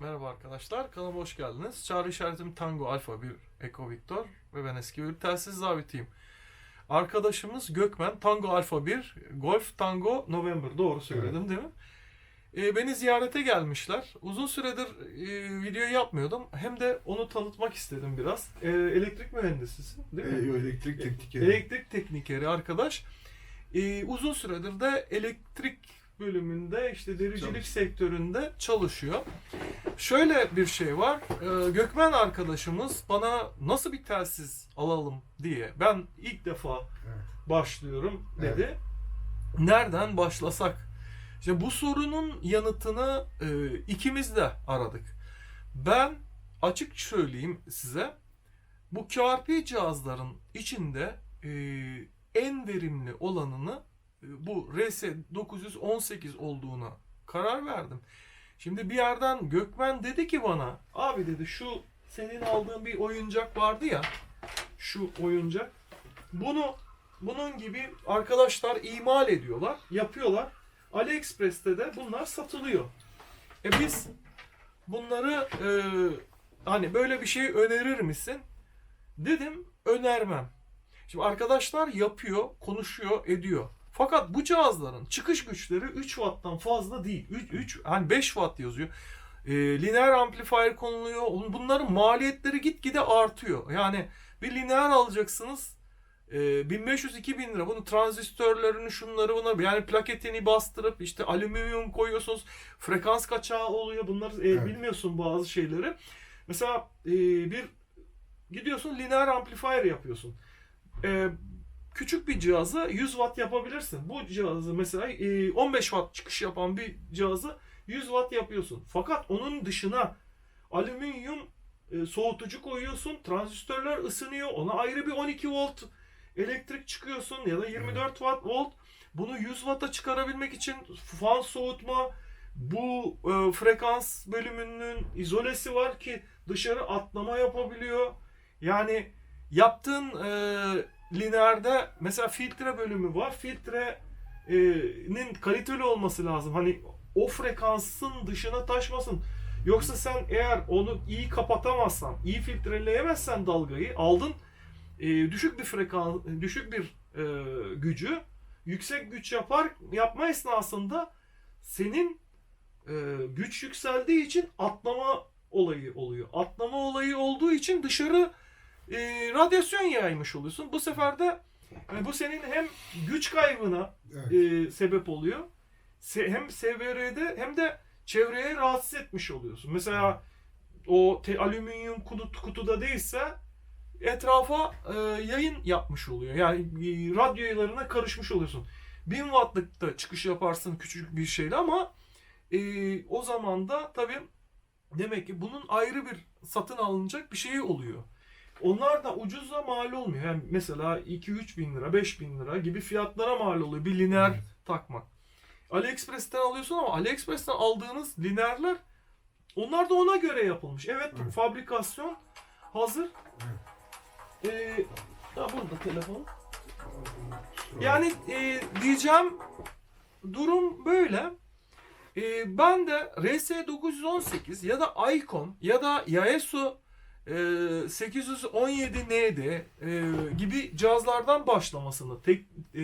Merhaba arkadaşlar, kanalıma hoş geldiniz. Çağrı işaretim Tango Alfa 1 Eko Victor ve ben eski bir telsiz zabitiyim. Arkadaşımız Gökmen Tango Alfa 1 Golf Tango November doğru söyledim değil mi? Ee, beni ziyarete gelmişler. Uzun süredir e, video yapmıyordum. Hem de onu tanıtmak istedim biraz. Ee, elektrik mühendisisin değil mi? E, elektrik teknikeri. Elektrik teknikeri arkadaş. Ee, uzun süredir de elektrik bölümünde işte dericilik Çalışıyor. sektöründe çalışıyor. Şöyle bir şey var. Ee, Gökmen arkadaşımız bana nasıl bir telsiz alalım diye ben ilk defa Evet. başlıyorum Evet. dedi. Nereden başlasak? İşte bu sorunun yanıtını e, ikimiz de aradık. Ben açık söyleyeyim size. Bu QRP cihazların içinde e, en verimli olanını e, bu RS918 olduğuna karar verdim. Şimdi bir yerden Gökmen dedi ki bana abi dedi şu senin aldığın bir oyuncak vardı ya şu oyuncak bunu bunun gibi arkadaşlar imal ediyorlar, yapıyorlar. AliExpress'te de bunlar satılıyor. E biz bunları e, hani böyle bir şey önerir misin? Dedim önermem. Şimdi arkadaşlar yapıyor, konuşuyor, ediyor. Fakat bu cihazların çıkış güçleri 3 watt'tan fazla değil. 3, 3 hani 5 watt yazıyor. E, lineer amplifier konuluyor. Bunların maliyetleri gitgide artıyor. Yani bir lineer alacaksınız. E, 1500-2000 lira. Bunun transistörlerini şunları bunları yani plaketini bastırıp işte alüminyum koyuyorsunuz. Frekans kaçağı oluyor. Bunları e, Evet. bilmiyorsun bazı şeyleri. Mesela e, bir gidiyorsun lineer amplifier yapıyorsun. E, küçük bir cihazı 100 watt yapabilirsin. Bu cihazı mesela e, 15 watt çıkış yapan bir cihazı 100 watt yapıyorsun. Fakat onun dışına alüminyum e, soğutucu koyuyorsun. Transistörler ısınıyor. Ona ayrı bir 12 volt elektrik çıkıyorsun ya da 24 watt volt. Bunu 100 watt'a çıkarabilmek için fan soğutma, bu e, frekans bölümünün izolesi var ki dışarı atlama yapabiliyor. Yani yaptığın e, lineerde mesela filtre bölümü var. Filtrenin kaliteli olması lazım. Hani o frekansın dışına taşmasın. Yoksa sen eğer onu iyi kapatamazsan, iyi filtreleyemezsen dalgayı aldın e, düşük bir frekans, düşük bir e, gücü yüksek güç yapar yapma esnasında senin e, güç yükseldiği için atlama olayı oluyor. Atlama olayı olduğu için dışarı e, radyasyon yaymış oluyorsun. Bu sefer de e, bu senin hem güç kaybına Evet. e, sebep oluyor. Se- hem SVR'de hem de çevreye rahatsız etmiş oluyorsun. Mesela o te- alüminyum kutu, kutuda değilse etrafa e, yayın yapmış oluyor. Yani e, radyolarına karışmış oluyorsun. 1000 wattlıkta çıkış yaparsın küçük bir şeyle ama e, o zaman da tabii demek ki bunun ayrı bir satın alınacak bir şeyi oluyor. Onlar da ucuza mal olmuyor. Yani mesela 2-3 bin lira, 5 bin lira gibi fiyatlara mal oluyor bir lineer Evet. takmak. AliExpress'ten alıyorsun ama AliExpress'ten aldığınız lineerler onlar da ona göre yapılmış. Evet, Evet. fabrikasyon hazır. Ee, ha burada telefon. Yani e, diyeceğim durum böyle. E, ben de RS918 ya da Icon ya da Yaesu e, 817N'de e, gibi cihazlardan başlamasını tek e,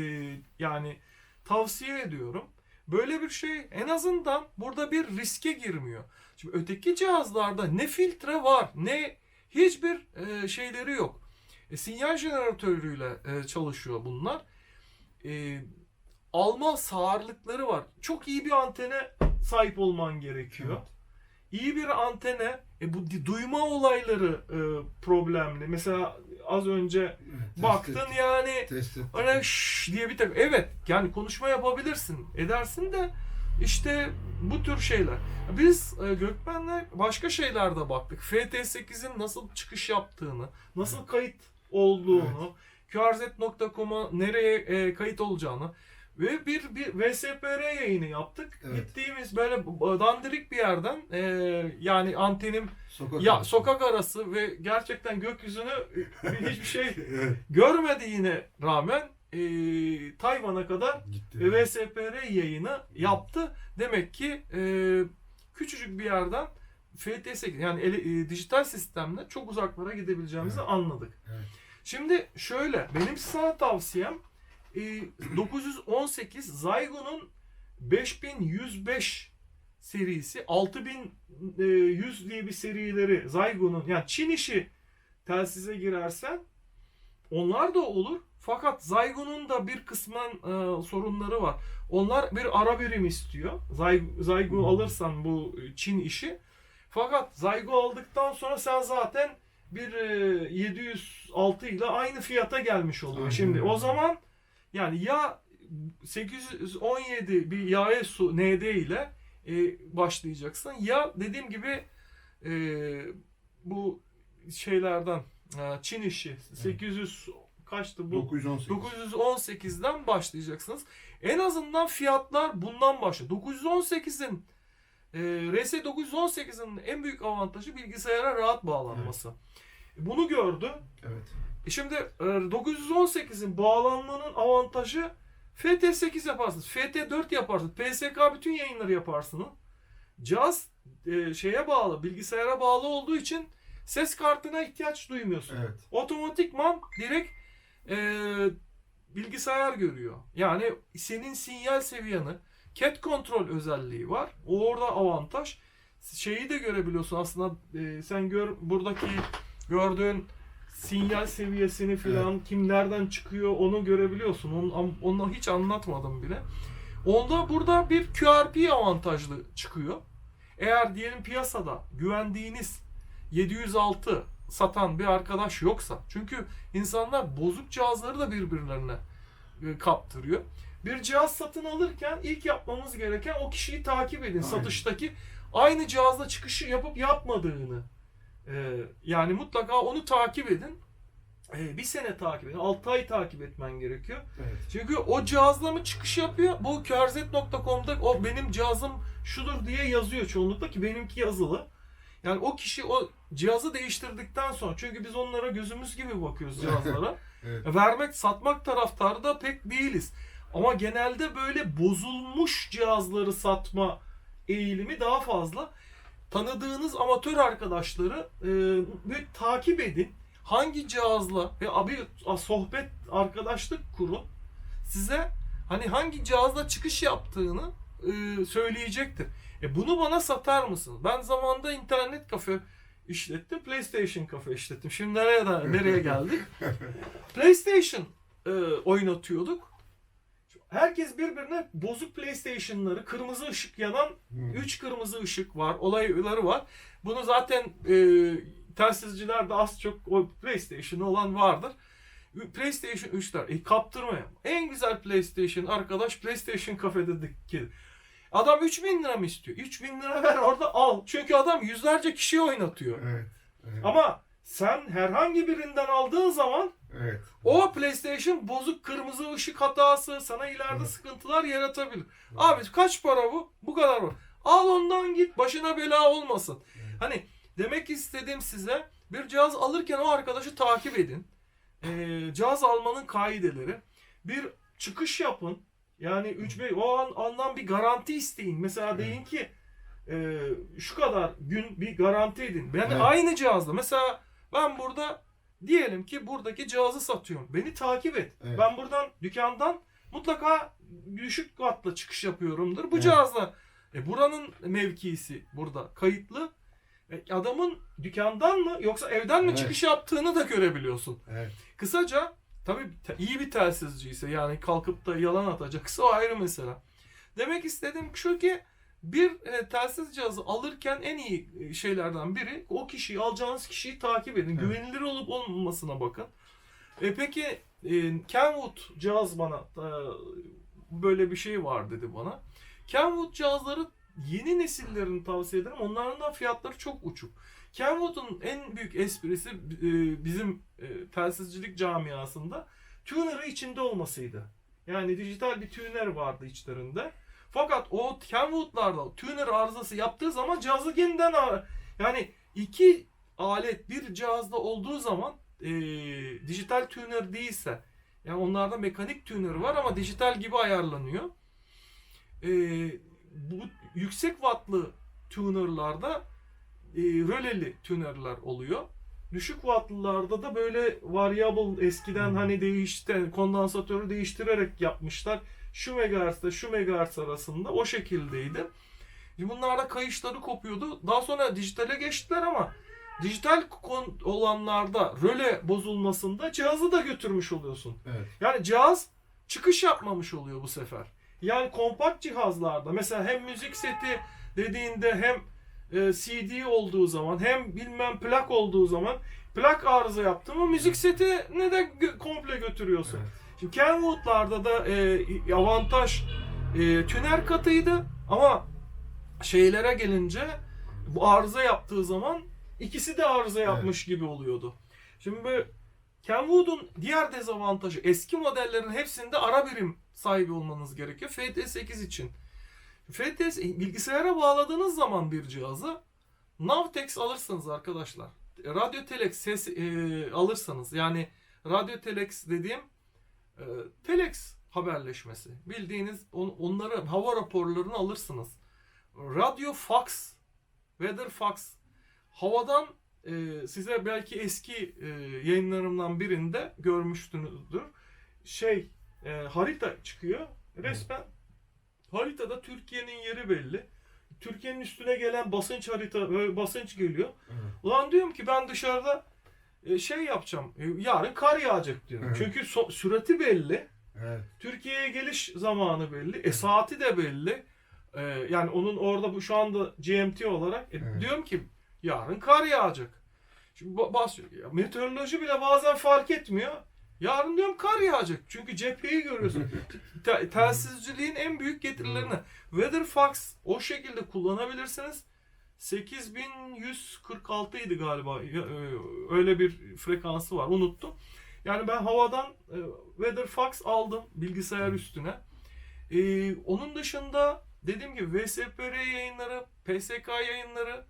yani tavsiye ediyorum. Böyle bir şey en azından burada bir riske girmiyor. Şimdi öteki cihazlarda ne filtre var ne hiçbir e, şeyleri yok. E, sinyal jeneratörüyle e, çalışıyor bunlar. E, alma sağırlıkları var. Çok iyi bir antene sahip olman gerekiyor. Evet. İyi bir antene, e, bu duyma olayları e, problemli. Mesela az önce Evet, baktın test yani Test şş diye bir takım. Evet yani konuşma yapabilirsin. Edersin de işte bu tür şeyler. Biz e, Gökmen'le başka şeylerde baktık. FT8'in nasıl çıkış yaptığını, nasıl kayıt olduğunu, qrz.com'a nereye e, kayıt olacağını ve bir bir VSPR yayını yaptık. Evet. Gittiğimiz böyle dandirik bir yerden e, yani antenim Sokak ya arası. sokak arası ve gerçekten gökyüzünü hiçbir şey evet. görmediğine rağmen e, Tayvan'a kadar Gitti. VSPR yayını yaptı. Demek ki e, küçücük bir yerden FT8 yani ele- e, dijital sistemle çok uzaklara gidebileceğimizi Evet. anladık. Evet. Şimdi şöyle benim sana tavsiyem 918 Zygo'nun 5105 serisi 6100 diye bir serileri Zygo'nun yani Çin işi telsize girersen onlar da olur. Fakat Zygo'nun da bir kısmen e, sorunları var. Onlar bir ara birim istiyor. Hı. alırsan bu Çin işi. Fakat Zygo aldıktan sonra sen zaten bir e, 706 ile aynı fiyata gelmiş oluyor. Aynen Şimdi o zaman yani ya 817 bir Yaesu ND ile e, başlayacaksın ya dediğim gibi e, bu şeylerden e, Çin işi 800 kaçtı bu? 918. 918'den başlayacaksınız. En azından fiyatlar bundan başlıyor. 918'in e, RS 918'in en büyük avantajı bilgisayara rahat bağlanması. Bunu gördü. Evet. E Şimdi e, 918'in bağlanmanın avantajı FT8 yaparsınız, FT4 yaparsınız, PSK bütün yayınları yaparsınız. Cihaz e, şeye bağlı, bilgisayara bağlı olduğu için ses kartına ihtiyaç duymuyorsun. Evet. Otomatikman direkt e, bilgisayar görüyor. Yani senin sinyal seviyeni, cat kontrol özelliği var. O orada avantaj. Şeyi de görebiliyorsun aslında e, sen gör buradaki gördüğün sinyal seviyesini filan kim nereden çıkıyor onu görebiliyorsun. Onu, onu hiç anlatmadım bile. Onda burada bir QRP avantajlı çıkıyor. Eğer diyelim piyasada güvendiğiniz 706 satan bir arkadaş yoksa çünkü insanlar bozuk cihazları da birbirlerine e, kaptırıyor. Bir cihaz satın alırken ilk yapmamız gereken o kişiyi takip edin. Aynen. Satıştaki aynı cihazla çıkışı yapıp yapmadığını. E, yani mutlaka onu takip edin. E, bir sene takip edin. 6 ay takip etmen gerekiyor. Evet. Çünkü o cihazla mı çıkış yapıyor? Bu krzet.com'da o benim cihazım şudur diye yazıyor çoğunlukla ki benimki yazılı. Yani o kişi o cihazı değiştirdikten sonra çünkü biz onlara gözümüz gibi bakıyoruz cihazlara. Evet. Vermek, satmak taraftarı da pek değiliz. Ama genelde böyle bozulmuş cihazları satma eğilimi daha fazla. Tanıdığınız amatör arkadaşları e, bir takip edin. Hangi cihazla ve abi sohbet, arkadaşlık kurun. Size hani hangi cihazla çıkış yaptığını e, söyleyecektir. E bunu bana satar mısın? Ben zamanında internet kafe işlettim. PlayStation kafe işlettim. Şimdi nereye da nereye geldik? PlayStation e, oynatıyorduk. Herkes birbirine bozuk PlayStation'ları, kırmızı ışık yanan Hmm. 3 kırmızı ışık var, olayları var. Bunu zaten e, telsizcilerde az çok o PlayStation olan vardır. PlayStation 3'ler e, kaptırmaya. En güzel PlayStation arkadaş PlayStation kafedeki. Adam 3000 lira mı istiyor? 3000 lira ver orada al. Çünkü adam yüzlerce kişiyi oynatıyor. Evet. Evet. Ama sen herhangi birinden aldığın zaman evet. o PlayStation bozuk kırmızı ışık hatası sana ileride Evet. sıkıntılar yaratabilir. Abi kaç para bu? Bu kadar mı? Al ondan git başına bela olmasın. Evet. Hani demek istediğim size bir cihaz alırken o arkadaşı takip edin. Ee, cihaz almanın kaideleri. Bir çıkış yapın. Yani 3 5 o an andan bir garanti isteyin. Mesela Evet. deyin ki e, şu kadar gün bir garanti edin. Ben Evet. aynı cihazla mesela ben burada diyelim ki buradaki cihazı satıyorum. Beni takip et. Evet. Ben buradan dükkandan mutlaka düşük katla çıkış yapıyorumdur. Bu Evet. cihazla e, buranın mevkisi burada kayıtlı. E, adamın dükkandan mı yoksa evden mi Evet. çıkış yaptığını da görebiliyorsun. Evet. Kısaca tabii iyi bir telsizci ise yani kalkıp da yalan atacaksa o ayrı mesele. Demek istediğim şu ki bir e, telsiz cihazı alırken en iyi e, şeylerden biri o kişiyi alacağınız kişiyi takip edin. Evet. Güvenilir olup olmamasına bakın. E peki e, Kenwood cihaz bana e, böyle bir şey var dedi bana. Kenwood cihazları yeni nesillerini tavsiye ederim. Onların da fiyatları çok uçuk. Kenwood'un en büyük esprisi e, bizim e, telsizcilik camiasında tuner'ı içinde olmasıydı. Yani dijital bir tuner vardı içlerinde. Fakat o Kenwood'larda tuner arızası yaptığı zaman cihazı yeniden yani iki alet bir cihazda olduğu zaman e, dijital tuner değilse yani onlarda mekanik tuner var ama dijital gibi ayarlanıyor. E, bu yüksek wattlı tunerlarda e, röleli tünerler oluyor. Düşük wattlılarda da böyle variable eskiden Hmm. hani değişti kondansatörü değiştirerek yapmışlar. Şu megahertz'te şu megahertz arasında o şekildeydi. Bunlarda kayışları kopuyordu. Daha sonra dijitale geçtiler ama dijital olanlarda röle bozulmasında cihazı da götürmüş oluyorsun. Evet. Yani cihaz çıkış yapmamış oluyor bu sefer. Yani kompakt cihazlarda mesela hem müzik seti dediğinde hem e, CD olduğu zaman hem bilmem plak olduğu zaman plak arıza yaptı mı müzik setini de komple götürüyorsun. Evet. Şimdi Kenwood'larda da e, avantaj e, tüner katıydı ama şeylere gelince bu arıza yaptığı zaman ikisi de arıza yapmış gibi oluyordu. Şimdi Kenwood'un diğer dezavantajı eski modellerin hepsinde ara birim sahibi olmanız gerekiyor. FT8 için. FT bilgisayara bağladığınız zaman bir cihazı Navtex alırsınız arkadaşlar. Radyo Telex ses e, alırsanız yani Radyo Telex dediğim e, Telex haberleşmesi. Bildiğiniz on, onları hava raporlarını alırsınız. Radyo Fax, Weather Fax havadan e, size belki eski e, yayınlarımdan birinde görmüşsünüzdür. Şey e, harita çıkıyor. Resmen haritada Türkiye'nin yeri belli. Türkiye'nin üstüne gelen basınç harita böyle basınç geliyor. Evet. Ulan diyorum ki ben dışarıda e, şey yapacağım. e, Yarın kar yağacak diyorum. Evet. Çünkü so- sürati belli. Evet. Türkiye'ye geliş zamanı belli. E saati de belli. E, yani onun orada bu şu anda GMT olarak e, Evet. diyorum ki yarın kar yağacak. Şimdi ba- basıyor. Ya, meteoroloji bile bazen fark etmiyor. Yarın diyorum kar yağacak. Çünkü cepheyi görüyorsun. Te- telsizciliğin en büyük getirilerini. WeatherFox o şekilde kullanabilirsiniz. 8146 idi galiba. E, Öyle bir frekansı var. Unuttum. Yani ben havadan e, WeatherFox aldım bilgisayar üstüne. E, onun dışında dediğim gibi VSPR yayınları, PSK yayınları,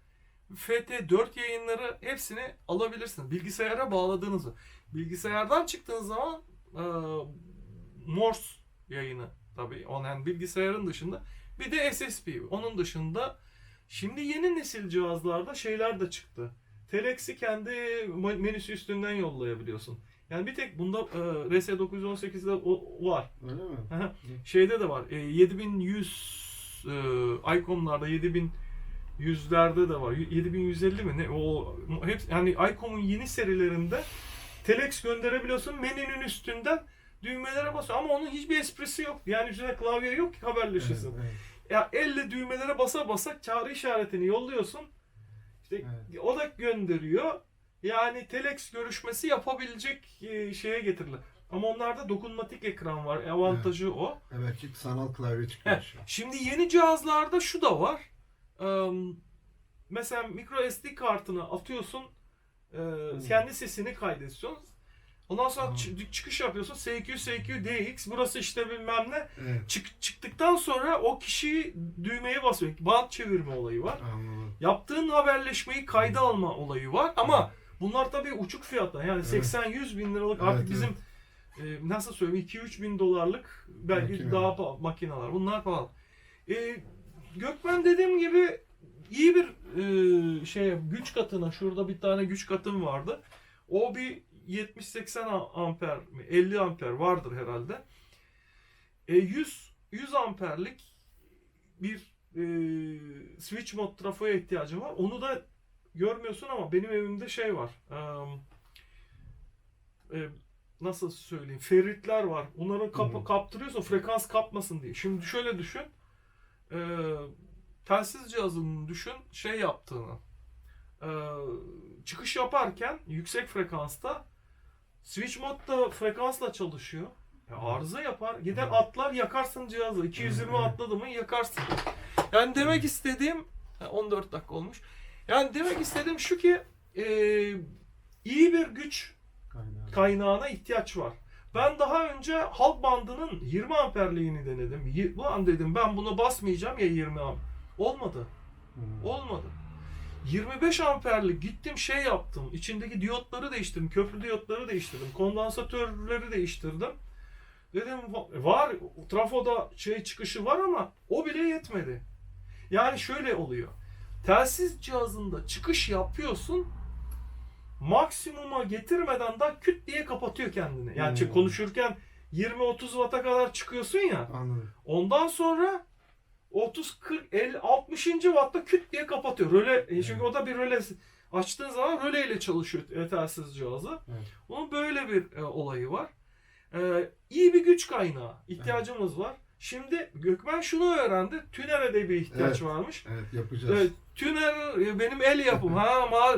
FT4 yayınları hepsini alabilirsiniz. Bilgisayara bağladığınızı. Bilgisayardan çıktığınız zaman e, Morse yayını tabii. Yani bilgisayarın dışında bir de SSP. Onun dışında şimdi yeni nesil cihazlarda şeyler de çıktı. Telex'i kendi menüsü üstünden yollayabiliyorsun. Yani bir tek bunda e, RS918'de o var. Öyle mi? Şeyde de var. E, 7100 e, Icom'larda 7100'lerde de var. 7150 mi ne? O hep yani Icom'un yeni serilerinde Telex gönderebiliyorsun menünün üstünden düğmelere basıyor ama onun hiçbir esprisi yok. Yani üzerine klavye yok ki haberleşirsin. Evet, evet. Ya elle düğmelere basa basa çağrı işaretini yolluyorsun. İşte Evet. o da gönderiyor. Yani telex görüşmesi yapabilecek e, şeye getirilir. Ama onlarda dokunmatik ekran var. Avantajı o. Evet, ki sanal klavye çıkıyor. Şimdi yeni cihazlarda şu da var. Ee, mesela micro SD kartını atıyorsun. e, kendi sesini kaydediyorsun. Ondan sonra çı- çıkış yapıyorsun. SQ, SQ, DX. Burası işte bilmem ne. Evet. Çık, çıktıktan sonra o kişi düğmeye basıyor. Bant çevirme olayı var. Anladım. Yaptığın haberleşmeyi kayda alma olayı var ama bunlar tabii uçuk fiyatlar. Yani Evet. 80-100 bin liralık Evet, artık bizim e, nasıl söyleyeyim 2-3 bin dolarlık belki Makine. daha pa- makineler. Bunlar pahalı. E, Gökmen dediğim gibi iyi bir e, şey güç katına şurada bir tane güç katım vardı. O bir 70-80 a- amper mi 50 amper vardır herhalde. E, 100 100 amperlik bir e, switch mod trafoya ihtiyacım var. Onu da görmüyorsun ama benim evimde şey var. Em, e, nasıl söyleyeyim? Ferritler var. Bunları kap- hı. kaptırıyorsun frekans kapmasın diye. Şimdi şöyle düşün. E, telsiz cihazını düşün şey yaptığını. E, çıkış yaparken yüksek frekansta switch modda frekansla çalışıyor. Ya arıza yapar. Gider atlar yakarsın cihazı. 220 Hı hı. atladı mı yakarsın. Yani demek istediğim ha, 14 dakika olmuş. Yani demek istediğim şu ki e, iyi bir güç Kaynağı. kaynağına ihtiyaç var. Ben daha önce halk bandının 20 amperliğini denedim. Ulan dedim ben bunu basmayacağım ya 20 amper. Olmadı. Olmadı. 25 amperlik gittim şey yaptım. İçindeki diyotları değiştirdim. Köprü diyotları değiştirdim. Kondansatörleri değiştirdim. Dedim va- var trafoda şey çıkışı var ama o bile yetmedi. Yani şöyle oluyor. telsiz cihazında çıkış yapıyorsun maksimuma getirmeden daha küt diye kapatıyor kendini. Yani Hmm. konuşurken 20-30 watt'a kadar çıkıyorsun ya. Anladım. Ondan sonra 30 40 50 60. wattta küt diye kapatıyor. Röle e, çünkü o da bir röle açtığın zaman röle ile çalışıyor e, telsiz cihazı. Evet. Onun böyle bir e, olayı var. E, iyi bir güç kaynağı ihtiyacımız var. Şimdi Gökmen şunu öğrendi. Tünere de bir ihtiyaç Evet. varmış. Evet yapacağız. Evet, tüner e, benim el yapım. ha ama